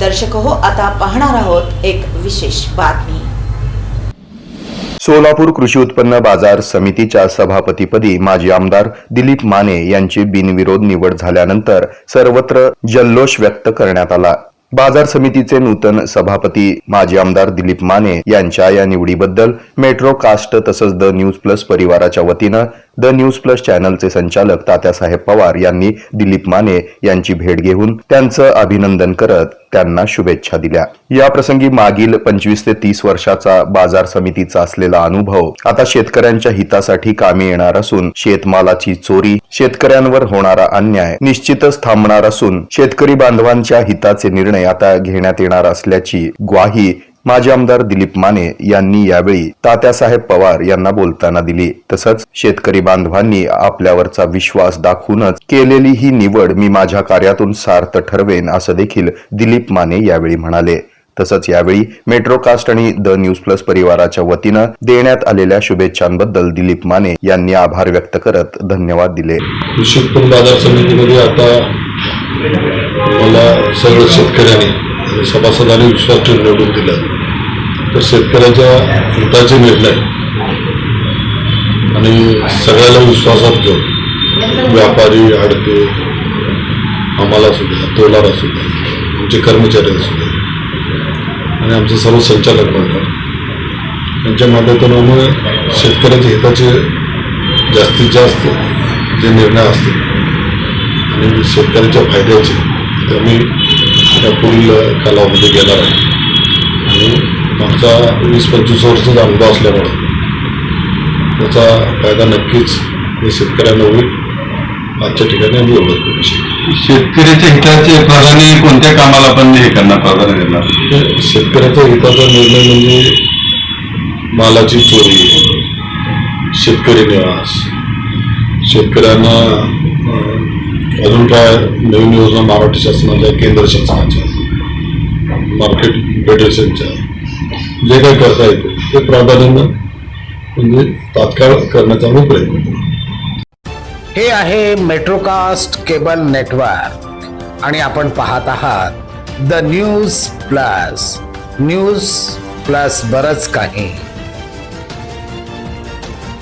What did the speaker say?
दर्शक हो आता पाहणार आहोत एक विशेष बातमी. सोलापूर कृषी उत्पन्न बाजार समितीच्या सभापतीपदी माजी आमदार दिलीप माने यांची बिनविरोध निवड झाल्यानंतर सर्वत्र जल्लोष व्यक्त करण्यात आला. बाजार समितीचे नूतन सभापती माजी आमदार दिलीप माने यांच्या या निवडीबद्दल मेट्रो कास्ट तसंच द न्यूज प्लस परिवाराच्या वतीनं द न्यूज प्लस चॅनलचे संचालक तात्यासाहेब पवार यांनी दिलीप माने यांची भेट घेऊन त्यांचं अभिनंदन करत त्यांना शुभेच्छा दिल्या. या प्रसंगी मागील पंचवीस ते तीस वर्षाचा बाजार समितीचा असलेला अनुभव आता शेतकऱ्यांच्या हितासाठी कामी येणार असून शेतमालाची चोरी शेतकऱ्यांवर होणारा अन्याय निश्चितच थांबणार असून शेतकरी बांधवांच्या हिताचे निर्णय आता घेण्यात येणार असल्याची ग्वाही माजी आमदार दिलीप माने यांनी यावेळी तात्यासाहेब पवार यांना बोलताना दिली. तसंच शेतकरी बांधवांनी आपल्यावरचा विश्वास दाखवूनच केलेली ही निवड मी माझ्या कार्यातून सार्थ ठरवेन असं देखील दिलीप माने यावेळी म्हणाले. तसंच यावेळी मेट्रोकास्ट आणि द न्यूज प्लस परिवाराच्या वतीनं देण्यात आलेल्या शुभेच्छांबद्दल दिलीप माने यांनी आभार व्यक्त करत धन्यवाद दिले. कृषी उत्पन्न बाजार समितीमध्ये आता मला सर्व शेतकऱ्यांनी सभासदांनी विश्वास ठेवून निवडून दिला. तर शेतकऱ्याच्या हिताचे निर्णय. आणि सगळ्याला विश्वासात घेऊन व्यापारी आडते आम्हाला असू द्या तोलार असू द्या आमचे कर्मचारी असू द्या. आणि आमचे सर्व संचालक मंडळ यांच्या माध्यमातून शेतकऱ्याच्या हिताचे जास्तीत जास्त जे निर्णय असतील आणि शेतकऱ्याच्या फायद्याचे आम्ही पुढील कालावधीमध्ये घेणार आहे आणि मागचा वीस पंचवीस वर्षाचा अनुभव असल्यामुळे त्याचा फायदा नक्कीच हे शेतकऱ्यांना होईल. आजच्या ठिकाणी आम्ही शकतो. शेतकऱ्याच्या हिताचे प्राधान्य कोणत्या कामाला पण हे करणार प्राधान्य देणार? शेतकऱ्याच्या हिताचा निर्णय म्हणजे मालाची चोरी शेतकरी निवास. शेतकऱ्यांना अजून काय नवीन योजना मराठी शासनाच्या केंद्र शासनाच्या मार्केट फेडरेशनच्या जे काही करता येते ते प्राधान्यानं म्हणजे तात्काळ करण्याचा आम्ही प्रयत्न करू हे आहे मेट्रोकास्ट केबल नेटवर्क आणि आपण पाहत आहात the news plus news plus बरंच काही.